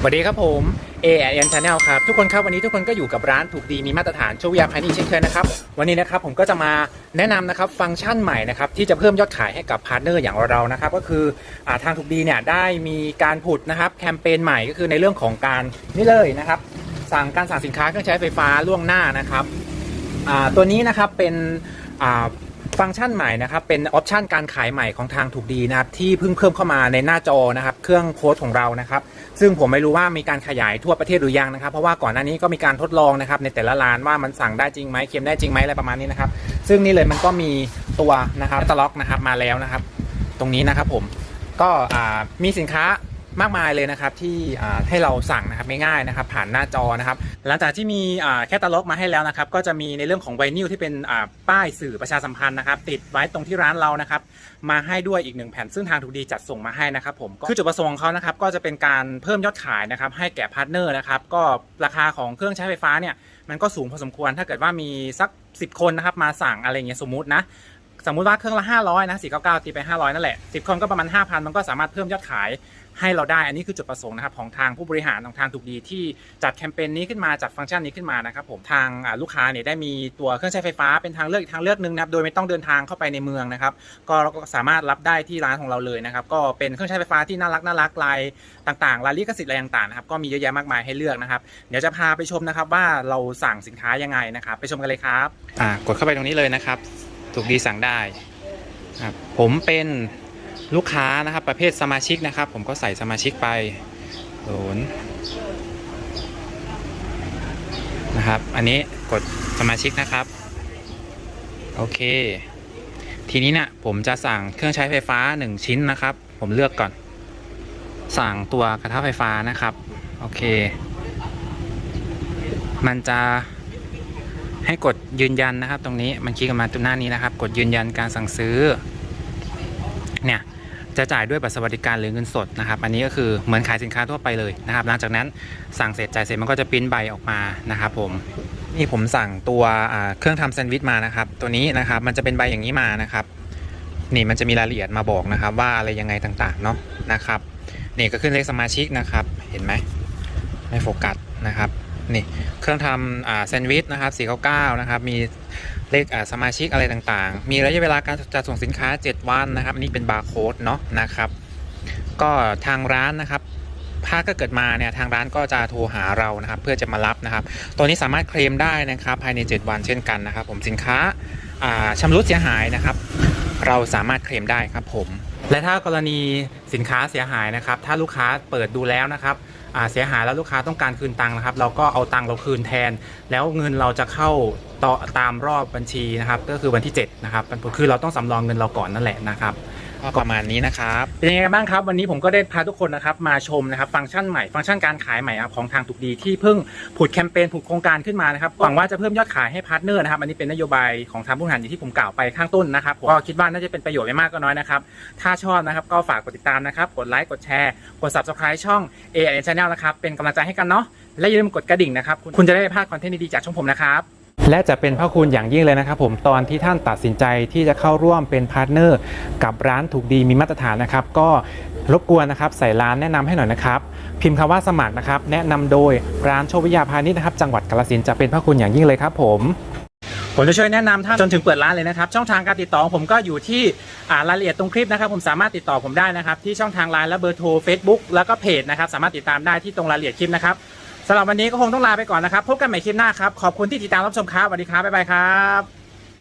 สวัสดีครับผมเอแอนชาแนลครับ ทุกคนครับ วันนี้ทุกคนก็อยู่กับร้านถูกดีมีมาตรฐานโชวยาพานิชเช่นเคยนะครับ วันนี้นะครับผมก็จะมาแนะนำนะครับฟังก์ชันใหม่นะครับที่จะเพิ่มยอดขายให้กับพาร์ทเนอร์อย่างเราๆนะครับก็คืออทางถูกดีเนี่ยได้มีการผุดนะครับแคมเปญใหม่ก็คือในเรื่องของการนี่เลยนะครับสั่งการสั่งสินค้าเครื่องใช้ไฟฟ้าล่วงหน้านะครับตัวนี้นะครับเป็น ฟังก์ชันใหม่นะครับ เป็นออปชันการขายใหม่ของทางถูกดีนะครับ ที่เพิ่งเพิ่มเข้ามาในหน้าจอนะครับ เครื่องโค้ดของเรานะครับ ซึ่งผมไม่รู้ว่ามีการขยายทั่วประเทศหรือยังนะครับ เพราะว่าก่อนหน้านี้ก็มีการทดลองนะครับในแต่ละร้านว่ามันสั่งได้จริงไหมเค็มได้จริงไหมอะไรประมาณนี้นะครับ ซึ่งนี่เลยมันก็มีตัวนะครับตล็อกนะครับมาแล้วนะครับ ตรงนี้นะครับผมก็มีสินค้า มากมายเลยนะครับที่ให้เราสั่งนะครับง่ายๆนะครับผ่านหน้าจอนะครับหลังจากที่มีแคตตาล็อกมาให้แล้วนะครับก็จะมีในเรื่องของไวนิลที่เป็นป้ายสื่อประชาสัมพันธ์นะครับติดไว้ตรงที่ร้านเรานะครับมาให้ด้วยอีกหนึ่งแผ่นซึ่งทางถูกดีจัดส่งมาให้นะครับผมคือจุดประสงค์ของเขานะครับก็จะเป็นการเพิ่มยอดขายนะครับให้แก่พาร์ทเนอร์นะครับก็ราคาของเครื่องใช้ไฟฟ้าเนี่ยมันก็สูงพอสมควรถ้าเกิดว่ามีสัก 10 คนนะครับมาสั่งอะไรเงี้ยสมมุตินะ สมมุติว่าเครื่องละ 500 นะ 499 ตีไป 500 นั่นแหละ 10 คนก็ประมาณ 5,000 มันก็สามารถเพิ่มยอดขายให้เราได้ อันนี้คือจุดประสงค์นะครับของทางผู้บริหารของทางถูกดีที่จัดแคมเปญนี้ขึ้นมาจัดฟังก์ชันนี้ขึ้นมานะครับผมทางลูกค้าเนี่ยได้มีตัวเครื่องใช้ไฟฟ้าเป็นทางเลือกอีกทางเลือกหนึ่งนะครับโดยไม่ต้องเดินทางเข้าไปในเมืองนะครับก็เราก็สามารถรับได้ที่ร้านของเราเลยนะครับก็เป็นเครื่องใช้ไฟฟ้าที่น่ารักน่ารักลายต่างๆลายลิขสิทธิ์อะไรต่างๆนะครับก็มีเยอะแยะมากมายให้เลือกนะครับเดี๋ยวจะพาไปชมนะครับว่าเราสั่งสินค้ายังไงนะครับไปชมกันเลยครับอ่ากดเข้าไปตรงนี้เลยนะครับ ถูกดีสั่งได้ครับผมเป็นลูกค้านะครับ ประเภทสมาชิกนะครับ ผมก็ใส่สมาชิกไปศูนนะครับ อันนี้กดสมาชิกนะครับ โอเค ทีนี้เนี่ยผมจะสั่งเครื่องใช้ไฟฟ้า 1 ชิ้นนะครับ ผมเลือกก่อน สั่งตัวกระทะไฟฟ้านะครับ โอเค มันจะ ให้กดยืนยันนะครับ ตรงนี้มันคลิกออกมาตรงหน้านี้นะครับ กดยืนยันการสั่งซื้อเนี่ยจะจ่ายด้วยบัตรสวัสดิการหรือเงินสดนะครับอันนี้ก็คือเหมือนขายสินค้าทั่วไปเลยนะครับ หลังจากนั้นสั่งเสร็จจ่ายเสร็จมันก็จะปริ้นใบออกมานะครับผมนี่ผมสั่งตัวเครื่องทำแซนด์วิชมานะครับ ตัวนี้นะครับมันจะเป็นใบอย่างนี้มานะครับ นี่มันจะมีรายละเอียดมาบอกนะครับ ว่าอะไรยังไงต่างๆเนาะนะครับนี่ก็ขึ้นเลขสมาชิกนะครับ เห็นไหมไม่โฟกัสนะครับ นี่เครื่องทำแซนด์วิชนะครับ499นะครับมีเลขสมาชิกอะไรต่างๆ มีระยะเวลาการจัดส่งสินค้า 7 วันนะครับนนี้เป็นบาร์โค้ดเนาะนะครับก็ทางร้านนะครับถ้าก็เกิดมาเนี่ยทางร้านก็จะโทรหาเรานะครับเพื่อจะมารับนะครับ ตัวนี้สามารถเคลมได้นะครับภายใน 7 วันเช่นกันนะครับ ผมสินค้าอ่าชำรุดเสียหายนะครับ เราสามารถเคลมได้ครับผม และถ้ากรณีสินค้าเสียหายนะครับ ถ้าลูกค้าเปิดดูแล้วนะครับเสียหายแล้วลูกค้าต้องการคืนตังค์นะครับ เราก็เอาตังค์เราคืนแทน แล้วเงินเราจะเข้าต่อตามรอบบัญชีนะครับ ก็คือวันที่7นะครับคือเราต้องสำรองเงินเราก่อนนั่นแหละนะครับ ก็ประมาณนี้นะครับเป็นยังไงกันบ้างครับ วันนี้ผมก็ได้พาทุกคนนะครับมาชมนะครับฟังก์ชันใหม่ฟังก์ชันการขายใหม่ของทางถูกดีที่เพิ่งผุดแคมเปญผุดโครงการขึ้นมานะครับหวังว่าจะเพิ่มยอดขายให้พาร์ทเนอร์นะครับอันนี้เป็นนโยบายของทางผู้บริหารอย่างที่ผมกล่าวไปข้างต้นนะครับก็คิดว่าน่าจะเป็นประโยชน์ไม่มากก็น้อยนะครับถ้าชอบนะครับก็ฝากกดติดตามนะครับกดไลค์กดแชร์กด subscribe ช่อง a n Channel นะครับเป็นกำลังใจให้กันเนาะและอย่าลืมกดกระดิ่งนะครับคุณคุณจะได้ไม่พลาดคอนเทนต์ดีๆจากช่องผมนะครับ และจะเป็นพระคุณอย่างยิ่งเลยนะครับผมตอนที่ท่านตัดสินใจที่จะเข้าร่วมเป็นพาร์ทเนอร์กับร้านถูกดีมีมาตรฐานนะครับ ก็รบกวนนะครับใส่ร้านแนะนำให้หน่อยนะครับพิมพ์คำว่าสมัครนะครับแนะนำโดยร้านโชควิยาพาณิชย์นะครับจังหวัดกาฬสินจะเป็นพระคุณอย่างยิ่งเลยครับผมผมจะช่วยแนะนำท่านจนถึงเปิดร้านเลยนะครับ ช่องทางการติดต่อผมก็อยู่ที่รายละเอียดตรงคลิปนะครับ ผมสามารถติดต่อผมได้นะครับ ที่ช่องทางไลน์และเบอร์โทร Facebook แล้วก็เพจนะครับ สามารถติดตามได้ที่ตรงรายละเอียดคลิปนะครับ สำหรับวันนี้ก็คงต้องลาไปก่อนนะครับ พบกันใหม่คลิปหน้าครับ ขอบคุณที่ติดตามรับชมครับสวัสดีครับบ๊ายบายครับ